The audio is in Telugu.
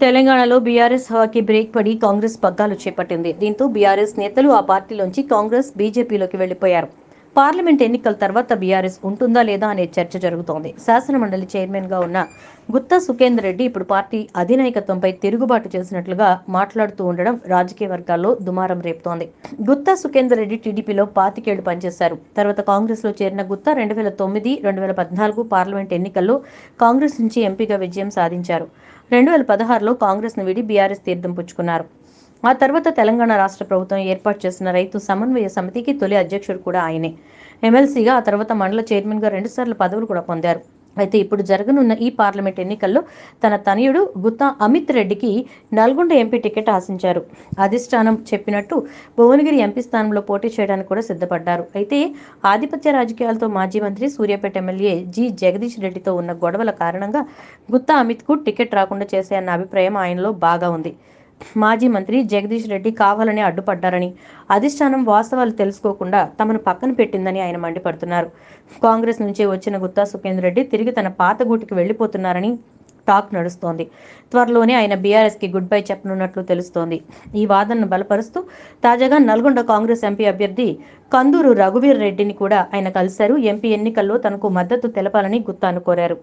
తెలంగాణలో బీఆర్ఎస్ హవాకి బ్రేక్ పడి కాంగ్రెస్ పగ్గాలు చేపట్టింది. దీంతో బీఆర్ఎస్ నేతలు ఆ పార్టీలోంచి కాంగ్రెస్ బీజేపీలోకి వెళ్ళిపోయారు పార్లమెంట్ ఎన్నికల తర్వాత బీఆర్ఎస్ ఉంటుందా లేదా అనే చర్చ జరుగుతోంది. శాసనమండలి చైర్మన్గా ఉన్న గుత్తా సుఖేందర్ రెడ్డి ఇప్పుడు పార్టీ అధినాయకత్వంపై తిరుగుబాటు చేసినట్లుగా మాట్లాడుతూ ఉండడం రాజకీయ వర్గాల్లో దుమారం రేపుతోంది. గుత్తా సుఖేందర్ రెడ్డి టీడీపీలో పాతికేళ్ళు పనిచేశారు. తర్వాత కాంగ్రెస్లో చేరిన గుత్తా రెండు వేల తొమ్మిది రెండు వేల పద్నాలుగు పార్లమెంట్ ఎన్నికల్లో కాంగ్రెస్ నుంచి ఎంపీగా విజయం సాధించారు. రెండు వేల పదహారులో కాంగ్రెస్ను విడి బీఆర్ఎస్ తీర్థం పుచ్చుకున్నారు. ఆ తర్వాత తెలంగాణ రాష్ట్ర ప్రభుత్వం ఏర్పాటు చేసిన రైతు సమన్వయ సమితికి తొలి అధ్యక్షుడు కూడా ఆయనే. ఎమ్మెల్సీగా ఆ తర్వాత మండల చైర్మన్గా రెండుసార్లు పదవులు కూడా పొందారు. అయితే ఇప్పుడు జరగనున్న ఈ పార్లమెంట్ ఎన్నికల్లో తన తనయుడు గుత్తా అమిత్ రెడ్డికి నల్గొండ ఎంపీ టికెట్ ఆశించారు. అధిష్టానం చెప్పినట్టు భువనగిరి ఎంపీ స్థానంలో పోటీ చేయడానికి కూడా సిద్ధపడ్డారు. అయితే ఆధిపత్య రాజకీయాలతో మాజీ మంత్రి సూర్యాపేట ఎమ్మెల్యే జి జగదీష్ రెడ్డితో ఉన్న గొడవల కారణంగా గుత్తా అమిత్కు టికెట్ రాకుండా చేసే అన్న అభిప్రాయం ఆయనలో బాగా ఉంది. మాజీ మంత్రి జగదీష్ రెడ్డి కావాలని అడ్డుపడ్డారని అధిష్టానం వాస్తవాలు తెలుసుకోకుండా తమను పక్కన పెట్టిందని ఆయన మండిపడుతున్నారు. కాంగ్రెస్ నుంచి వచ్చిన గుత్తా సుఖేందర్ రెడ్డి తిరిగి తన పాత గూటికి వెళ్ళిపోతున్నారని టాక్ నడుస్తోంది. త్వరలోనే ఆయన బీఆర్ఎస్కి గుడ్ బై చెప్పనున్నట్లు తెలుస్తోంది. ఈ వాదనను బలపరుస్తూ తాజాగా నల్గొండ కాంగ్రెస్ ఎంపీ అభ్యర్థి కందూరు రఘువీర్ రెడ్డిని కూడా ఆయన కలిశారు. ఎంపీ ఎన్నికల్లో తనకు మద్దతు తెలపాలని గుత్తాను కోరారు.